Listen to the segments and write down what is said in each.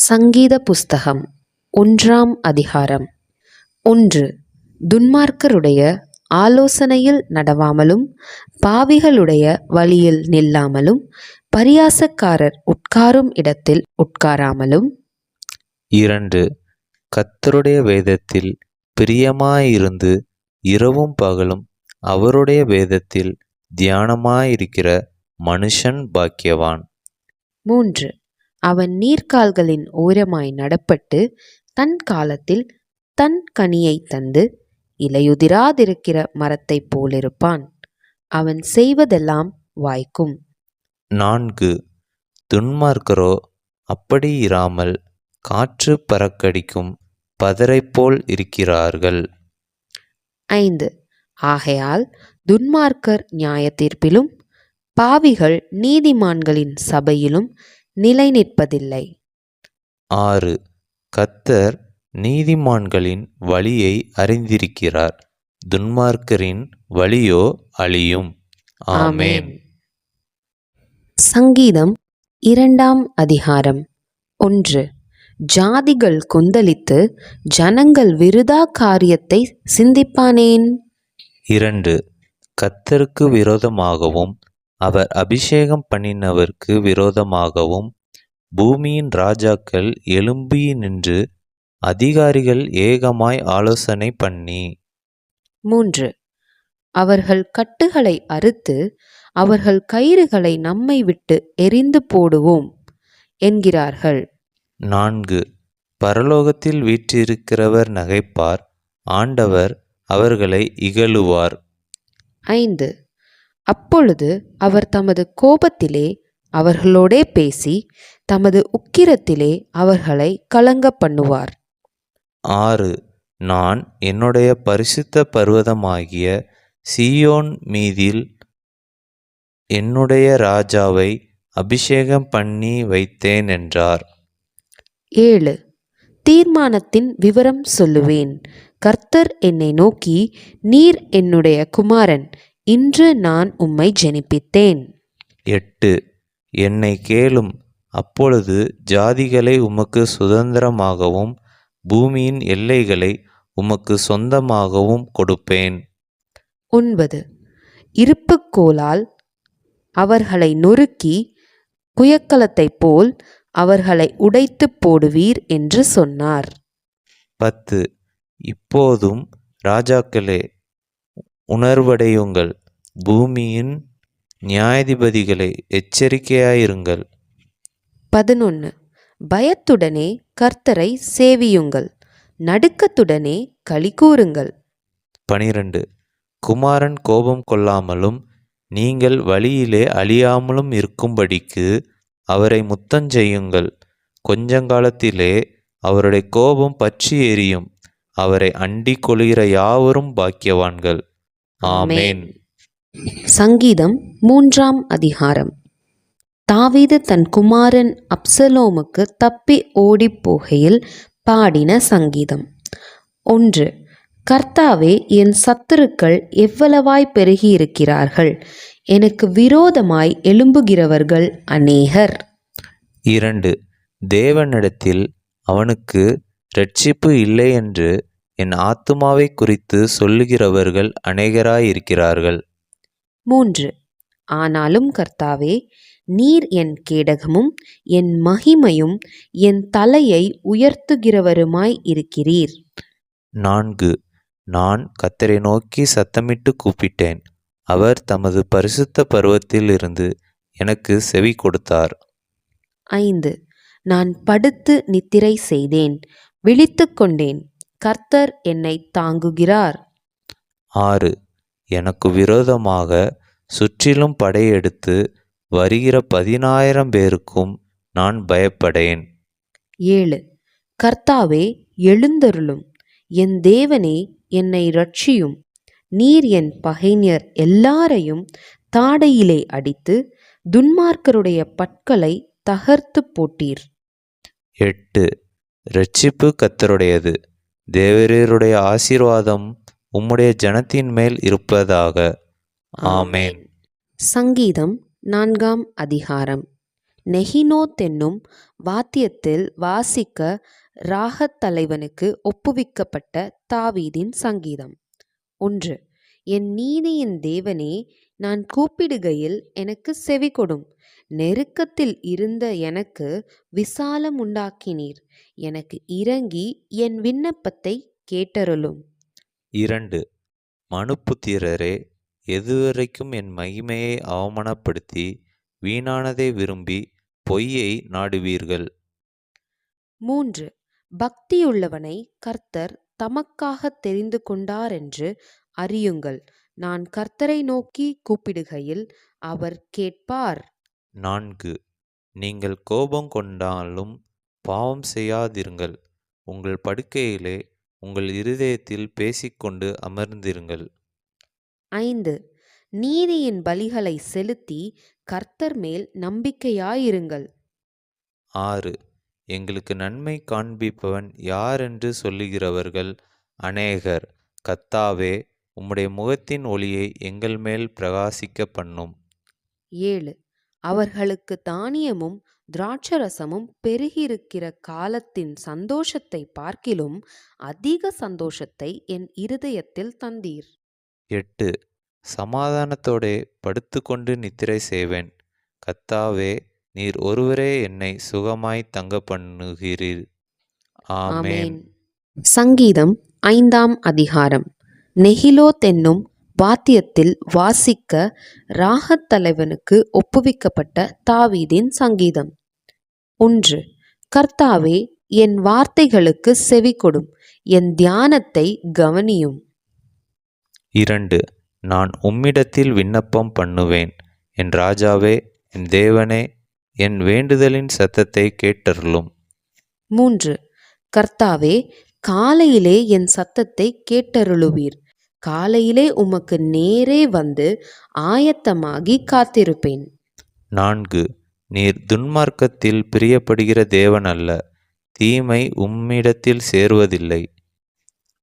சங்கீத புஸ்தகம் ஒன்றாம் அதிகாரம். ஒன்று துன்மார்க்கருடைய ஆலோசனையில் நடவாமலும் பாவிகளுடைய வழியில் நில்லாமலும் பரியாசக்காரர் உட்காரும் இடத்தில் உட்காராமலும். இரண்டு கர்த்தருடைய வேதத்தில் பிரியமாயிருந்து இரவும் பகலும் அவருடைய வேதத்தில் தியானமாயிருக்கிற மனுஷன் பாக்கியவான். மூன்று அவன் நீர்க்கால்களின் ஓரமாய் நடப்பட்டு தன் காலத்தில் தன் கனியை தந்து இலையுதிராதிருக்கிற மரத்தைப் போலிருப்பான். அவன் செய்வதெல்லாம் வாய்க்கும். நான்கு. துன்மார்க்கரோ அப்படி இராமல் காற்று பறக்கடிக்கும் பதரைப்போல் இருக்கிறார்கள். ஐந்து. ஆகையால் துன்மார்க்கர் நியாயத்தீர்ப்பிலும் பாவிகள் நீதிமான்களின் சபையிலும் நிலை நிற்பதில்லை ஆறு. கர்த்தர் நீதிமான்களின் வழியை அறிந்திருக்கிறார். துன்மார்க்கரின் வழியோ அழியும். ஆமென். சங்கீதம் இரண்டாம் அதிகாரம் ஒன்று. ஜாதிகள் கொந்தளித்து ஜனங்கள் விருதா காரியத்தை சிந்திப்பானேன்? இரண்டு. கர்த்தருக்கு விரோதமாகவும் அவர் அபிஷேகம் பண்ணினவருக்கு விரோதமாகவும் பூமியின் ராஜாக்கள் எழும்பி நின்று அதிகாரிகள் ஏகமாய் ஆலோசனை பண்ணி. மூன்று. அவர்கள் கட்டுகளை அறுத்து அவர்கள் கயிறுகளை நம்மை விட்டு எரிந்து போடுவோம் என்கிறார்கள். நான்கு. பரலோகத்தில் வீற்றிருக்கிறவர் நகைப்பார் ஆண்டவர் அவர்களை இகழுவார். ஐந்து. அப்பொழுது அவர் தமது கோபத்திலே அவர்களோடே பேசி தமது உக்கிரத்திலே அவர்களை கலங்க பண்ணுவார் ஆறு நான் என்னுடைய பரிசுத்த பர்வதமாகிய சீயோன் மீதில் என்னுடைய ராஜாவை அபிஷேகம் பண்ணி வைத்தேன் என்றார். ஏழு தீர்மானத்தின் விவரம் சொல்லுவேன். கர்த்தர் என்னை நோக்கி நீர் என்னுடைய குமாரன் இன்று நான் உம்மை ஜெனிப்பித்தேன். எட்டு என்னை கேளும் அப்பொழுது ஜாதிகளை உமக்கு சுதந்திரமாகவும் பூமியின் எல்லைகளை உமக்கு சொந்தமாகவும் கொடுப்பேன். ஒன்பது இருப்புக்கோலால் அவர்களை நொறுக்கி குயக்கலத்தைப் போல் அவர்களை உடைத்துப் போடுவீர் என்று சொன்னார். பத்து இப்போதும் ராஜாக்களே உணர்வடையுங்கள். பூமியின் நியாயாதிபதிகளை எச்சரிக்கையாயிருங்கள். பதினொன்று பயத்துடனே கர்த்தரை சேவியுங்கள். நடுக்கத்துடனே களி கூறுங்கள். பனிரெண்டு. குமாரன் கோபம் கொள்ளாமலும் நீங்கள் வழியிலே அழியாமலும் இருக்கும்படிக்கு அவரை முத்தஞ்செய்யுங்கள் கொஞ்சங்காலத்திலே அவருடைய கோபம் பற்றி எரியும் அவரை அண்டிக் கொள்கிற யாவரும் பாக்கியவான்கள். ஆமேன். சங்கீதம் மூன்றாம் அதிகாரம். தாவீது தன் குமாரன் அப்சலோமுக்கு தப்பி ஓடிப் போகையில் பாடின சங்கீதம். ஒன்று கர்த்தாவே என் சத்துருக்கள் எவ்வளவாய் பெருகியிருக்கிறார்கள்? எனக்கு விரோதமாய் எழும்புகிறவர்கள் அநேகர். இரண்டு தேவனிடத்தில் அவனுக்கு இரட்சிப்பு இல்லை என்று என் ஆத்துமாவை குறித்து சொல்லுகிறவர்கள் அநேகராயிருக்கிறார்கள். மூன்று. ஆனாலும் கர்த்தாவே நீர் என் கேடகமும் என் மகிமையும் என் தலையை உயர்த்துகிறவருமாய் இருக்கிறீர். நான்கு. நான் கத்தரை நோக்கி சத்தமிட்டு கூப்பிட்டேன். அவர் தமது பரிசுத்த பருவத்தில் இருந்து எனக்கு செவி கொடுத்தார். ஐந்து. நான் படுத்து நித்திரை செய்தேன் விழித்துக் கொண்டேன். கர்த்தர் என்னை தாங்குகிறார். ஆறு எனக்கு விரோதமாக சுற்றிலும் படையெடுத்து வருகிற பதினாயிரம் பேருக்கும் நான் பயப்படேன். ஏழு கர்த்தாவே எழுந்தருளும். என் தேவனே என்னை ரட்சியும் நீர் என் பகைஞர் எல்லாரையும் தாடையிலே அடித்து துன்மார்க்கருடைய பற்களை தகர்த்து போட்டீர். எட்டு இரட்சிப்பு கத்தருடையது தேவரீருடைய ஆசீர்வாதம் உம்முடைய ஜனத்தின் மேல் இருப்பதாக. ஆமேன். சங்கீதம் நான்காம் அதிகாரம். நெஹினோத் என்னும் வாத்தியத்தில் வாசிக்க ராகத் தலைவனுக்கு ஒப்புவிக்கப்பட்ட தாவீதின் சங்கீதம். ஒன்று. என் நீதியின் தேவனே நான் கூப்பிடுகையில் எனக்கு செவிகொடும் நெருக்கத்தில் இருந்த எனக்கு விசாலம் உண்டாக்கினீர். எனக்கு இறங்கி என் விண்ணப்பத்தை கேட்டருளும். இரண்டு மனுப்புத்திரரே எதுவரைக்கும் என் மகிமையை அவமானப்படுத்தி வீணானதை விரும்பி பொய்யை நாடுவீர்கள். மூன்று பக்தியுள்ளவனை கர்த்தர் தமக்காக தெரிந்து கொண்டாரென்று அறியுங்கள். நான் கர்த்தரை நோக்கி கூப்பிடுகையில் அவர் கேட்பார். நான்கு. நீங்கள் கோபம் கொண்டாலும் பாவம் செய்யாதிருங்கள். உங்கள் படுக்கையிலே உங்கள் இருதயத்தில் பேசிக்கொண்டு அமர்ந்திருங்கள். ஐந்து. நீதியின் பலிகளை செலுத்தி கர்த்தர் மேல் நம்பிக்கையாயிருங்கள். ஆறு. எங்களுக்கு நன்மை காண்பிப்பவன் யாரென்று சொல்லுகிறவர்கள் அநேகர். கத்தாவே உம்முடைய முகத்தின் ஒளியை எங்கள் மேல் பிரகாசிக்க பண்ணும். ஏழு. அவர்களுக்கு தானியமும் திராட்சரசமும் பெருகியிருக்கிற காலத்தின் சந்தோஷத்தை பார்க்கிலும் அதிக சந்தோஷத்தை என் இருதயத்தில் தந்தீர். எட்டு. சமாதானத்தோடே படுத்துக்கொண்டு நித்திரை செய்வேன். கத்தாவே நீர் ஒருவரே என்னை சுகமாய் தங்க பண்ணுகிறீர். ஆமேன். சங்கீதம் ஐந்தாம் அதிகாரம். நெகிலோத் என்னும் வாத்தியத்தில் வாசிக்க ராகத் தலைவனுக்கு ஒப்புவிக்கப்பட்ட தாவீதின் சங்கீதம். ஒன்று கர்த்தாவே என் வார்த்தைகளுக்கு செவிகொடும் என் தியானத்தை கவனியும். இரண்டு நான் உம்மிடத்தில் விண்ணப்பம் பண்ணுவேன். என் ராஜாவே என் தேவனே என் வேண்டுதலின் சத்தத்தை கேட்டருளும். மூன்று கர்த்தாவே காலையிலே என் சத்தத்தை கேட்டருளுவீர். காலையிலே உமக்கு நேரே வந்து ஆயத்தமாகி காத்திருப்பேன். நான்கு. நீர் துன்மார்க்கத்தில் பிரியப்படுகிற தேவன் அல்ல. தீமை உம்மிடத்தில் சேருவதில்லை.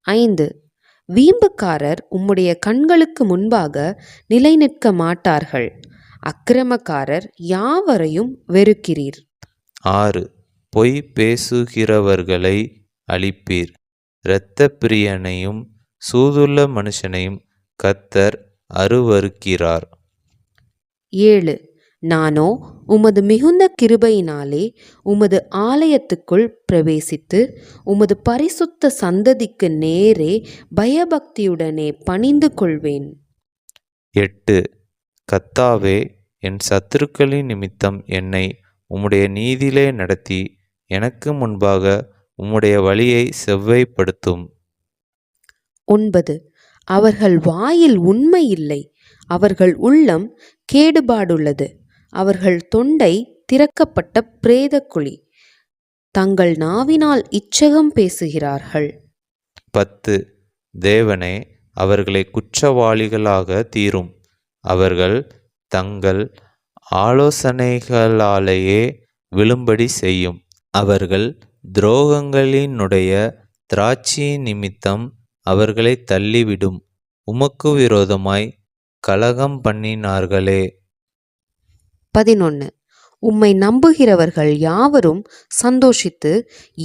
ஐந்து. வீம்புக்காரர் உம்முடைய கண்களுக்கு முன்பாக நிலைநிற்க மாட்டார்கள். அக்கிரமக்காரர் யாவரையும் வெறுக்கிறீர். ஆறு. பொய் பேசுகிறவர்களை அழிப்பீர். இரத்த பிரியனையும் சூதுள்ள மனுஷனையும் கத்தர் அருவருக்கிறார் ஏழு. நானோ உமது மிகுந்த கிருபையினாலே உமது ஆலயத்துக்குள் பிரவேசித்து உமது பரிசுத்த சந்ததிக்கு நேரே பயபக்தியுடனே பணிந்து கொள்வேன். எட்டு. கத்தாவே என் சத்துருக்களின் நிமித்தம் என்னை உம்முடைய நீதியிலே நடத்தி எனக்கு முன்பாக உம்முடைய வழியை செவ்வைப்படுத்தும். ஒன்பது. அவர்கள் வாயில் உண்மை இல்லை. அவர்கள் உள்ளம் கேடுபாடுள்ளது. அவர்கள் தொண்டை திறக்கப்பட்ட பிரேதக்குழி. தங்கள் நாவினால் இச்சகம் பேசுகிறார்கள். பத்து. தேவனே அவர்களை குற்றவாளிகளாக தீரும். அவர்கள் தங்கள் ஆலோசனைகளாலேயே விழும்படி செய்யும். அவர்கள் துரோகங்களினுடைய திராட்சி நிமித்தம் அவர்களை தள்ளிவிடும். உமக்கு விரோதமாய் கலகம் பண்ணினார்களே. பதினொன்று உம்மை நம்புகிறவர்கள் யாவரும் சந்தோஷித்து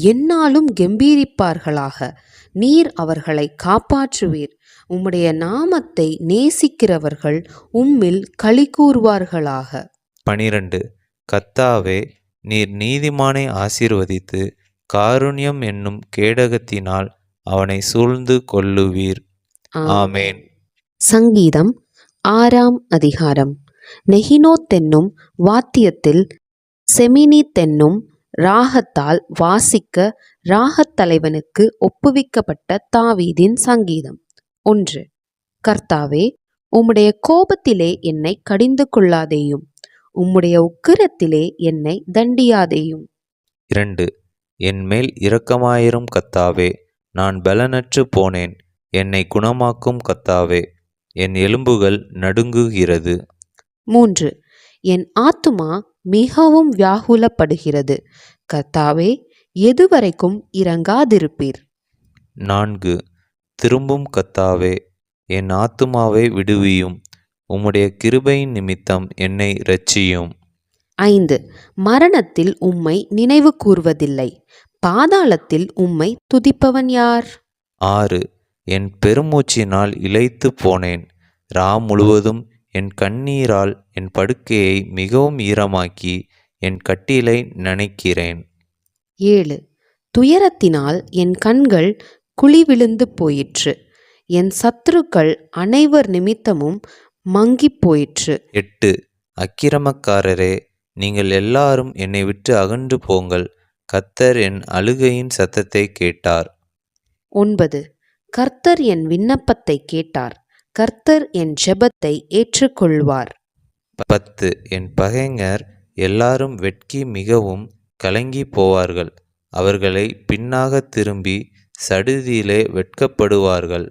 எந்நாளும் கெம்பீரிப்பார்களாக. நீர் அவர்களை காப்பாற்றுவீர். உம்முடைய நாமத்தை நேசிக்கிறவர்கள் உம்மில் களி கூறுவார்களாக. பனிரெண்டு. கத்தாவே நீர் நீதிமானை ஆசீர்வதித்து காருண்யம் என்னும் கேடகத்தினால் அவனை சூழ்ந்து கொள்ளுவீர். ஆமேன். சங்கீதம் ஆறாம் அதிகாரம். நெகினோத் என்னும் வாத்தியத்தில் செமினித் என்னும் ராகத்தால் வாசிக்க ராகத் தலைவனுக்கு ஒப்புவிக்கப்பட்ட தாவீதின் சங்கீதம். ஒன்று. கர்த்தாவே உம்முடைய கோபத்திலே என்னை கடிந்து கொள்ளாதேயும் உம்முடைய உக்கிரத்திலே என்னை தண்டியாதேயும். இரண்டு. என் மேல் இரக்கமாயிரும் கத்தாவே நான் பலனற்று போனேன். என்னை குணமாக்கும் கத்தாவே என் எலும்புகள் நடுங்குகிறது. மூன்று என் ஆத்துமா மிகவும் வியாகுலப்படுகிறது. கர்த்தாவே எதுவரைக்கும் இறங்காதிருப்பீர் நான்கு திரும்பும் கத்தாவே என் ஆத்துமாவை விடுவியும். உம்முடைய கிருபையின் நிமித்தம் என்னை இரட்சியும். ஐந்து மரணத்தில் உம்மை நினைவு கூர்வதில்லை. பாதாளத்தில் உம்மை துதிப்பவன் யார்? ஆறு என் பெருமூச்சினால் இளைத்து போனேன். ரா முழுவதும் என் கண்ணீரால் என் படுக்கையை மிகவும் ஈரமாக்கி என் கட்டிலை நனைக்கிறேன். ஏழு துயரத்தினால் என் கண்கள் குழி விழுந்து போயிற்று. என் சத்துருக்கள் அனைவர் நிமித்தமும் மங்கிப் போயிற்று. எட்டு அக்கிரமக்காரரே நீங்கள் எல்லாரும் என்னை விட்டு அகன்று போங்கள். கத்தர் என் அழுகையின் சத்தத்தை கேட்டார். ஒன்பது. கர்த்தர் என் விண்ணப்பத்தை கேட்டார். கர்த்தர் என் ஜெபத்தை ஏற்றுக்கொள்வார். பத்து. என் பகைஞர் எல்லாரும் வெட்கி மிகவும் கலங்கி போவார்கள். அவர்களை பின்னாக திரும்பி சடுதியிலே வெட்கப்படுவார்கள்.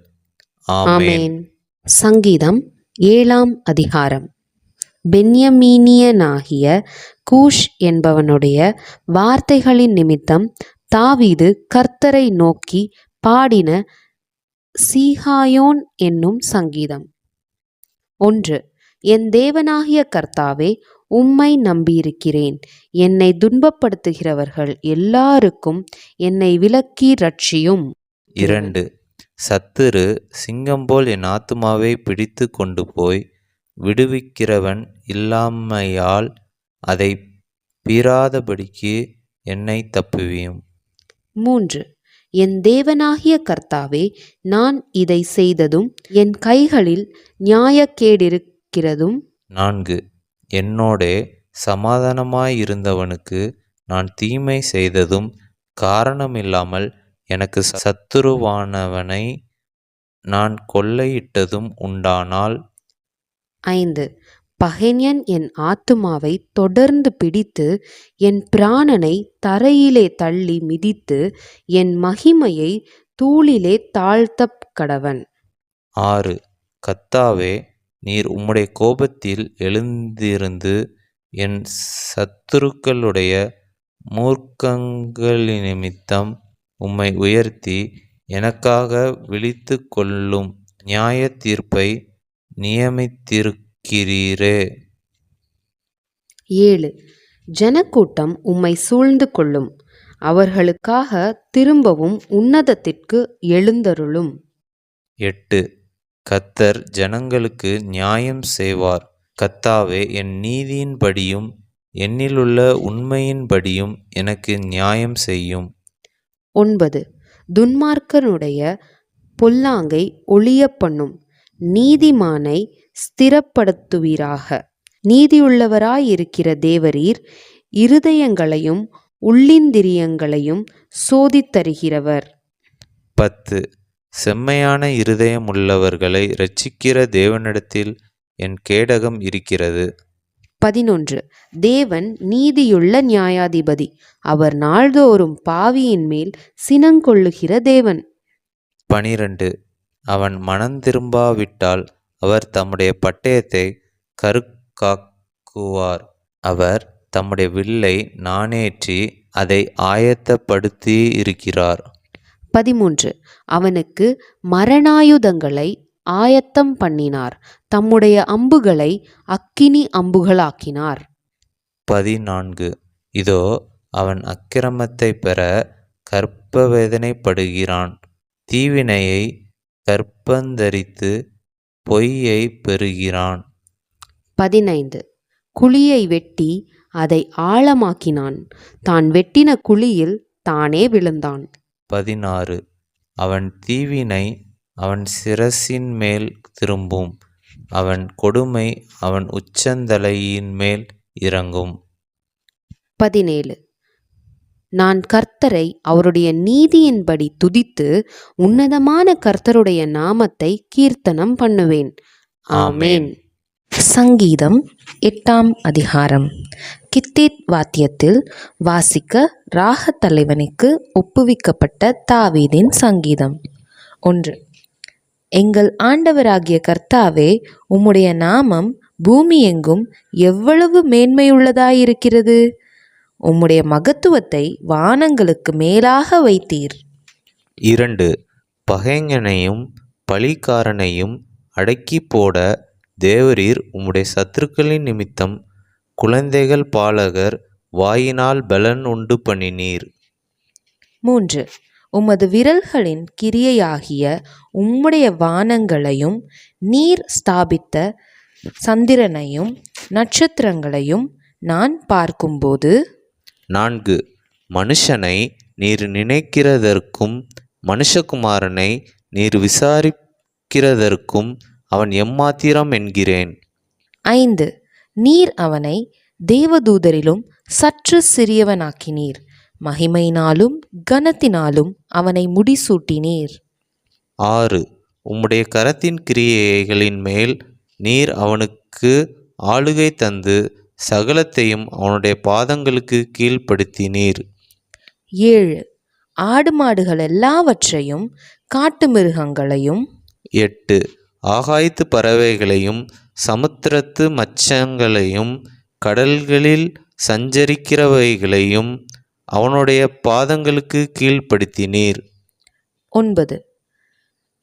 ஆமேன். சங்கீதம் ஏழாம் அதிகாரம். பென்யமீனியனாகிய கூஷ் என்பவனுடைய வார்த்தைகளின் நிமித்தம் தாவீது கர்த்தரை நோக்கி பாடின சீஹாயோன் என்னும் சங்கீதம். ஒன்று என் தேவனாகிய கர்த்தாவே உம்மை நம்பியிருக்கிறேன். என்னை துன்பப்படுத்துகிறவர்கள் எல்லாருக்கும் என்னை விலக்கி ரட்சியும் இரண்டு சத்துரு சிங்கம் போல் என் ஆத்துமாவை பிடித்து கொண்டு போய் விடுவிக்கிறவன் இல்லாமையால் அதை பீறாதபடிக்கு என்னை தப்புவியும். மூன்று. என் தேவனாகிய கர்த்தாவே நான் இதை செய்ததும் என் கைகளில் நியாயக்கேடிருக்கிறதும். நான்கு. என்னோடே சமாதானமாயிருந்தவனுக்கு நான் தீமை செய்ததும் காரணமில்லாமல் எனக்கு சத்துருவானவனை நான் கொள்ளையிட்டதும் உண்டானால். ஐந்து. பகைஞன் என் ஆத்துமாவை தொடர்ந்து பிடித்து என் பிராணனை தரையிலே தள்ளி மிதித்து என் மகிமையை தூளிலே தாழ்த்தப் கடவன். ஆறு. கத்தாவே நீர் உம்முடைய கோபத்தில் எழுந்திருந்து என் சத்துருக்களுடைய மூர்க்கங்களினிமித்தம் உம்மை உயர்த்தி எனக்காக விழித்து கொள்ளும் நியாய தீர்ப்பை நியமித்திருக்கிறீரே ஏழு. ஜனக்கூட்டம் உம்மை சூழ்ந்து கொள்ளும். அவர்களுக்காக திரும்பவும் உன்னதத்திற்கு எழுந்தருளும். எட்டு. கத்தர் ஜனங்களுக்கு நியாயம் செய்வார். கத்தாவே என் நீதியின்படியும் என்னிலுள்ள உண்மையின்படியும் எனக்கு நியாயம் செய்யும். ஒன்பது. துன்மார்க்கனுடைய பொல்லாங்கை ஒளிய பண்ணும் நீதிமானை ஸ்திரப்படுத்துவீராக. நீதியுள்ளவராயிருக்கிற தேவரீர் இருதயங்களையும் உள்ளிந்திரியங்களையும் சோதித்தருகிறவர். பத்து. செம்மையான இருதயமுள்ளவர்களை இரட்சிக்கிற தேவனிடத்தில் என் கேடகம் இருக்கிறது. பதினொன்று. தேவன் நீதியுள்ள நியாயாதிபதி. அவர் நாள்தோறும் பாவியின் மேல் சினங்கொள்ளுகிற தேவன். பனிரெண்டு. அவன் மனந்திரும்பாவிட்டால் அவர் தம்முடைய பட்டயத்தை கருக்காக்குவார். அவர் தம்முடைய வில்லை நாணேற்றி அதை ஆயத்தப்படுத்தி இருக்கிறார் பதிமூன்று. அவனுக்கு மரணாயுதங்களை ஆயத்தம் பண்ணினார். தம்முடைய அம்புகளை அக்கினி அம்புகளாக்கினார். பதினான்கு. இதோ அவன் அக்கிரமத்தை பெற கற்ப வேதனைப்படுகிறான் தீவினையை கற்பந்தரித்து பொய்யை பெறுகிறான். பதினைந்து. குழியை வெட்டி அதை ஆழமாக்கினான். தான் வெட்டின குழியில் தானே விழுந்தான். பதினாறு. அவன் தீவினை அவன் சிரசின் மேல் திரும்பும். அவன் கொடுமை அவன் உச்சந்தலையின் மேல் இறங்கும். பதினேழு. நான் கர்த்தரை அவருடைய நீதியின்படி துதித்து உன்னதமான கர்த்தருடைய நாமத்தை கீர்த்தனம் பண்ணுவேன். ஆமேன். சங்கீதம் எட்டாம் அதிகாரம். கித்தேத் வாத்தியத்தில் வாசிக்க ராகத் தலைவனுக்கு ஒப்புவிக்கப்பட்ட தாவீதின் சங்கீதம். ஒன்று எங்கள் ஆண்டவராகிய கர்த்தாவே உம்முடைய நாமம் பூமி எங்கும் எவ்வளவு மேன்மையுள்ளதாயிருக்கிறது? உம்முடைய மகத்துவத்தை வானங்களுக்கு மேலாக வைத்தீர். இரண்டு பகைஞனையும் பழிக்காரனையும் அடக்கி போட தேவரீர் உம்முடைய சத்துருக்களின் நிமித்தம் குழந்தைகள் பாலகர் வாயினால் பலன் உண்டு பண்ணினீர். மூன்று உமது விரல்களின் கிரியையாகிய உம்முடைய வானங்களையும் நீர் ஸ்தாபித்த சந்திரனையும் நட்சத்திரங்களையும் நான் பார்க்கும்போது நான்கு. மனுஷனை நீர் நினைக்கிறதற்கும் மனுஷகுமாரனை நீர் விசாரிக்கிறதற்கும் அவன் எம்மாத்திரம் என்கிறேன். ஐந்து. நீர் அவனை தேவதூதரிலும் சற்று சிறியவனாக்கினீர். மகிமையினாலும் கனத்தினாலும் அவனை முடிசூட்டினீர். ஆறு. உம்முடைய கரத்தின் கிரியைகளின் மேல் நீர் அவனுக்கு ஆளுகை தந்து சகலத்தையும் அவனுடைய பாதங்களுக்கு கீழ்ப்படுத்தினீர். ஏழு. ஆடு மாடுகள் எல்லாவற்றையும் காட்டு மிருகங்களையும் எட்டு. ஆகாயத்து பறவைகளையும் சமுத்திரத்து மச்சங்களையும் கடல்களில் சஞ்சரிக்கிறவைகளையும் அவனுடைய பாதங்களுக்கு கீழ்ப்படுத்தினீர். ஒன்பது.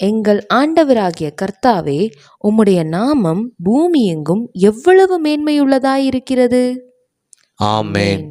எங்கள் ஆண்டவராகிய கர்த்தாவே உம்முடைய நாமம் பூமி எங்கும் எவ்வளவு மேன்மையுள்ளதாயிருக்கிறது? ஆமேன்.